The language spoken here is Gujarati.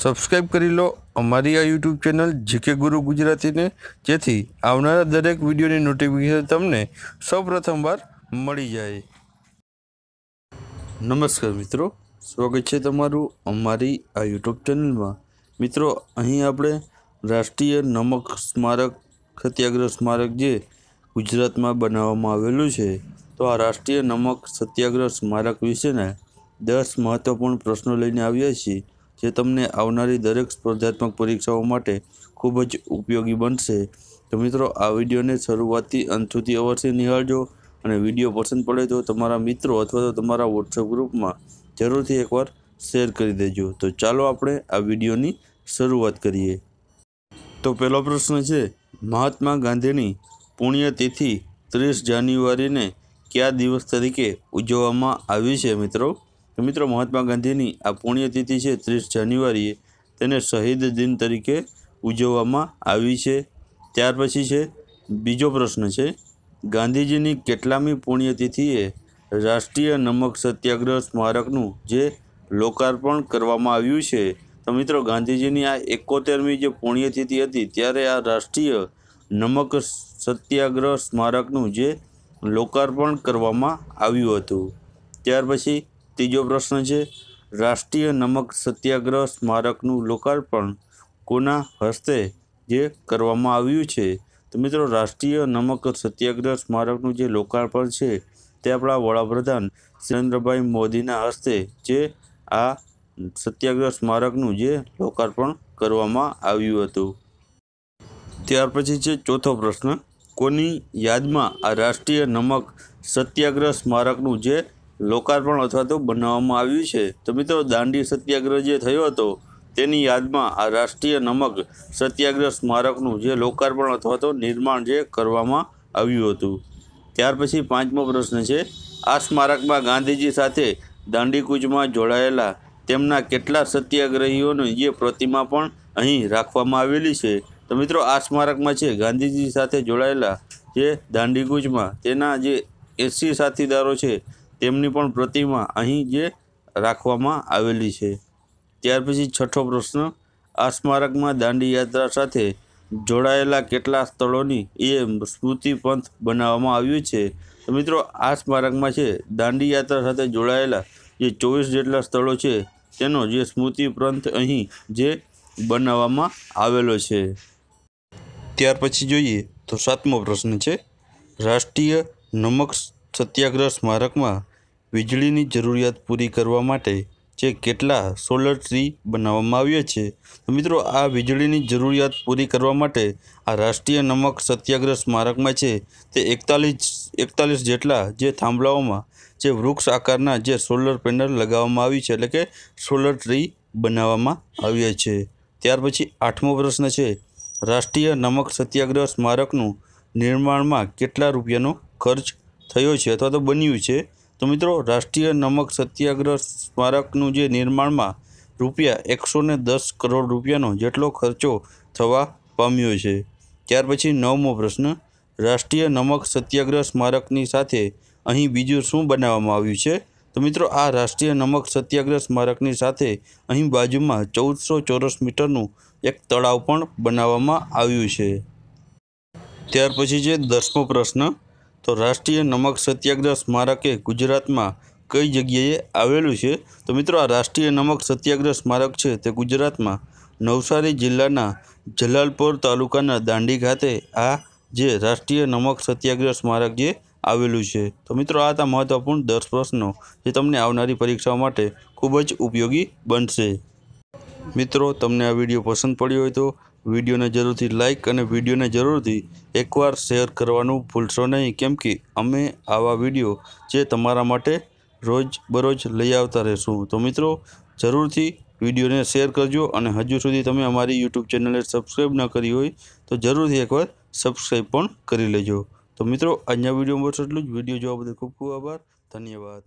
સબસ્ક્રાઈબ કરી લો. અમારી આ યુટ્યુબ ચેનલ જીકે ગુરુ ગુજરાતીને. જેથી આવનારા દરેક વિડીયોની નોટિફિકેશન તમને સૌપ્રથમવાર મળી જાય. નમસ્કાર મિત્રો. સ્વાગત છે તમારું અમારી આ યુટ્યુબ ચેનલમાં મિત્રો, અહીં આપણે રાષ્ટ્રીય નમક સ્મારક, સત્યાગ્રહ સ્મારક જે ગુજરાતમાં બનાવવામાં આવેલું છે, તો આ રાષ્ટ્રીય નમક સત્યાગ્રહ સ્મારક વિશેના દસ મહત્વપૂર્ણ પ્રશ્નો લઈને આવ્યા છીએ. જે તમને આવનારી દરેક સ્પર્ધાત્મક પરીક્ષાઓ માટે ખૂબ જ ઉપયોગી બનશે. તો મિત્રો, આ વિડીયોને શરૂઆતથી અંત સુધી અવશ્ય નિહાળજો અને વીડિયો પસંદ પડે તો તમારા મિત્રો અથવા તો તમારા વોટ્સઅપ ગ્રુપમાં જરૂરથી એકવાર શેર કરી દેજો. તો ચાલો આપણે આ વિડીયોની શરૂઆત કરીએ. તો પહેલો પ્રશ્ન છે, મહાત્મા ગાંધીની પુણ્યતિથિ ત્રીસ જાન્યુઆરીને કયા દિવસ તરીકે ઉજવવામાં આવી છે મિત્રો? તો મિત્રો મહાત્મા ગાંધીની આ પુણ્યતિથિ છે ત્રીસ જાન્યુઆરીએ તેને શહીદ દિન તરીકે ઉજવવામાં આવી છે. ત્યાર પછી છે, બીજો પ્રશ્ન છે, ગાંધીજીની કેટલામી પુણ્યતિથિએ રાષ્ટ્રીય નમક સત્યાગ્રહ સ્મારકનું જે લોકાર્પણ કરવામાં આવ્યું છે. તો મિત્રો ગાંધીજીની આ એકોતેરમી જે પુણ્યતિથિ હતી, ત્યારે આ રાષ્ટ્રીય નમક સત્યાગ્રહ સ્મારકનું જે લોકાર્પણ કરવામાં આવ્યું હતું. ત્યાર પછી ત્રીજો પ્રશ્ન છે, રાષ્ટ્રીય નમક સત્યાગ્રહ સ્મારકનું લોકાર્પણ કોના હસ્તે જે કરવામાં આવ્યું છે? તો મિત્રો, રાષ્ટ્રીય નમક સત્યાગ્રહ સ્મારકનું જે લોકાર્પણ છે, તે આપણા વડાપ્રધાન નરેન્દ્રભાઈ મોદીના હસ્તે જે આ સત્યાગ્રહ સ્મારકનું જે લોકાર્પણ કરવામાં આવ્યું હતું. ત્યાર પછી છે ચોથો પ્રશ્ન, કોની યાદમાં આ રાષ્ટ્રીય નમક સત્યાગ્રહ સ્મારકનું જે લોકાર્પણ અથવા તો બનાવવામાં આવ્યું છે. તો મિત્રો, દાંડી સત્યાગ્રહ જે થયો હતો, તેની યાદમાં આ રાષ્ટ્રીય નમક સત્યાગ્રહ સ્મારકનું જે લોકાર્પણ અથવા તો નિર્માણ જે કરવામાં આવ્યું હતું. ત્યાર પછી પાંચમો પ્રશ્ન છે, આ સ્મારકમાં ગાંધીજી સાથે દાંડીકૂચમાં જોડાયેલા તેમના કેટલા સત્યાગ્રહીઓની જે પ્રતિમા પણ અહીં રાખવામાં આવેલી છે? તો મિત્રો, આ સ્મારકમાં છે, ગાંધીજી સાથે જોડાયેલા જે દાંડીકૂચમાં તેના જે એસી સાથીદારો છે તેમની પણ પ્રતિમા અહીં જે રાખવામાં આવેલી છે. ત્યાર પછી છઠ્ઠો પ્રશ્ન, આ સ્મારકમાં દાંડી યાત્રા સાથે જોડાયેલા કેટલા સ્થળોની એ સ્મૃતિ પંથ બનાવવામાં આવ્યું છે? તો મિત્રો, આ સ્મારકમાં છે, દાંડી યાત્રા સાથે જોડાયેલા જે ચોવીસ જેટલા સ્થળો છે, તેનો જે સ્મૃતિ પંથ અહીં જે બનાવવામાં આવેલો છે. ત્યાર પછી જોઈએ તો સાતમો પ્રશ્ન છે, રાષ્ટ્રીય નમક સત્યાગ્રહ સ્મારકમાં વીજળીની જરૂરિયાત પૂરી કરવા માટે જે કેટલા સોલર ટ્રી બનાવવામાં આવ્યા છે. તો મિત્રો, આ વીજળીની જરૂરિયાત પૂરી કરવા માટે આ રાષ્ટ્રીય નમક સત્યાગ્રહ સ્મારકમાં છે તે એકતાલીસ એકતાલીસ જેટલા જે થાંભલાઓમાં જે વૃક્ષ આકારના જે સોલર પેનલ લગાવવામાં આવી છે, એટલે કે સોલર ટ્રી બનાવવામાં આવ્યા છે. ત્યાર પછી આઠમો પ્રશ્ન છે, રાષ્ટ્રીય નમક સત્યાગ્રહ સ્મારકનું નિર્માણમાં કેટલા રૂપિયાનો ખર્ચ થયો છે અથવા તો બન્યું છે? તો મિત્રો, રાષ્ટ્રીય નમક સત્યાગ્રહ સ્મારકનું જે નિર્માણમાં રૂપિયા એકસો ને દસ કરોડ રૂપિયાનો જેટલો ખર્ચો થવા પામ્યો છે. ત્યાર પછી નવમો પ્રશ્ન, રાષ્ટ્રીય નમક સત્યાગ્રહ સ્મારકની સાથે અહીં બીજું શું બનાવવામાં આવ્યું છે? તો મિત્રો, આ રાષ્ટ્રીય નમક સત્યાગ્રહ સ્મારકની સાથે અહીં બાજુમાં ચૌદસો ચોરસ મીટરનું એક તળાવ પણ બનાવવામાં આવ્યું છે. ત્યાર પછી છે દસમો પ્રશ્ન તો રાષ્ટ્રીય નમક સત્યાગ્રહ સ્મારકે ગુજરાતમાં કઈ જગ્યાએ આવેલું છે? તો મિત્રો, આ રાષ્ટ્રીય નમક સત્યાગ્રહ સ્મારક છે તે ગુજરાતમાં નવસારી જિલ્લાના જલાલપોર તાલુકાના દાંડી ખાતે આ જે રાષ્ટ્રીય નમક સત્યાગ્રહ સ્મારક જે આવેલું છે. તો મિત્રો, આ હતા મહત્વપૂર્ણ દસ પ્રશ્નો જે તમને આવનારી પરીક્ષાઓ માટે ખૂબ જ ઉપયોગી બનશે. મિત્રો, તમને આ વીડિયો પસંદ પડ્યો હોય તો વિડીયોને જરૂરથી લાઇક અને વિડીયોને જરૂરથી એકવાર શેર કરવાનું ભૂલશો નહીં. કેમ કે અમે આવા વીડિયો જે તમારા માટે રોજ બરોજ લઈ આવતા રહેશું. તો મિત્રો, જરૂરથી વિડીયોને શેર કરજો અને હજુ સુધી તમે અમારી યુટ્યુબ ચેનલને સબસ્ક્રાઈબ ન કરી હોય તો જરૂરથી એકવાર સબસ્ક્રાઈબ પણ કરી લેજો. તો મિત્રો, આજના વિડીયોમાં બસ એટલું જ. વીડિયો જોવા બદલ ખૂબ ખૂબ આભાર. ધન્યવાદ.